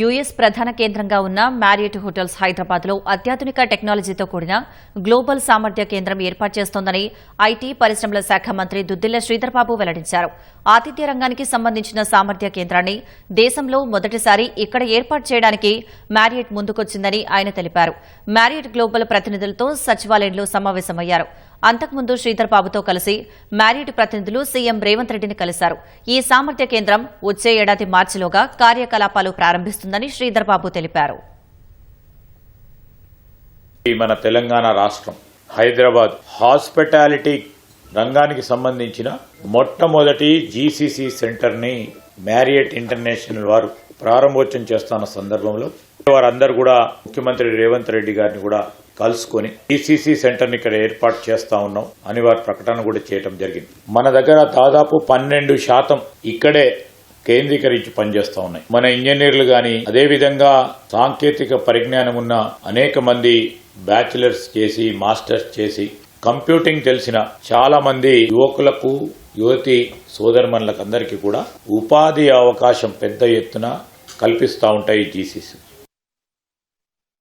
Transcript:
US ప్రధాన కేంద్రంగా ఉన్న మ్యారియట్ హోటల్స్ హైదరాబాద్లో అత్యాధునిక టెక్నాలజీతో కూడిన గ్లోబల్ సామర్థ్య కేంద్రం ఏర్పాటు చేస్తోందని ఐటీ పరిశ్రమల శాఖ మంత్రి దుద్దిల్ల శ్రీధర్బాబు వెల్లడించారు. ఆతిథ్య రంగానికి సంబంధించిన సామర్థ్య కేంద్రాన్ని దేశంలో మొదటిసారి ఇక్కడ ఏర్పాటు చేయడానికి మ్యారియట్ ముందుకొచ్చిందని ఆయన తెలిపారు. మ్యారియట్ గ్లోబల్ ప్రతినిధులతో సచివాలయంలో సమావేశమయ్యారు. అంతకుముందు శ్రీధర్ బాబుతో కలిసి మ్యారీడ్ ప్రతినిధులు సీఎం రేవంత్ రెడ్డిని కలిశారు. ఈ సామర్థ్య కేంద్రం వచ్చే ఏడాది మార్చిలోగా కార్యకలాపాలు ప్రారంభిస్తుందని శ్రీధర్ బాబు తెలిపారు. మన తెలంగాణ రాష్ట్రం హైదరాబాద్ హాస్పిటాలిటీ రంగానికి సంబంధించిన మొట్టమొదటి జీసీసీ సెంటర్ని మ్యారియట్ ఇంటర్నేషనల్ వారు ప్రారంభోత్సవం చేస్తున్న సందర్భంలో వారందరూ కూడా ముఖ్యమంత్రి రేవంత్ రెడ్డి గారిని కూడా కలుసుకొని ఈసీసీ సెంటర్ని ఇక్కడ ఏర్పాటు చేస్తా ఉన్నాం అని వారి ప్రకటన కూడా చేయడం జరిగింది. మన దగ్గర దాదాపు పన్నెండు శాతం ఇక్కడే కేంద్రీకరించి పనిచేస్తా ఉన్నాయి. మన ఇంజనీర్లు గాని అదేవిధంగా సాంకేతిక పరిజ్ఞానం ఉన్న అనేక మంది బ్యాచిలర్స్ చేసి మాస్టర్స్ చేసి కంప్యూటింగ్ తెలిసిన చాలా మంది యువకులకు యువతి సోదరుమణులకు అందరికీ కూడా ఉపాధి అవకాశం పెద్ద ఎత్తున కల్పిస్తూ ఉంటాయి జీసీసీ.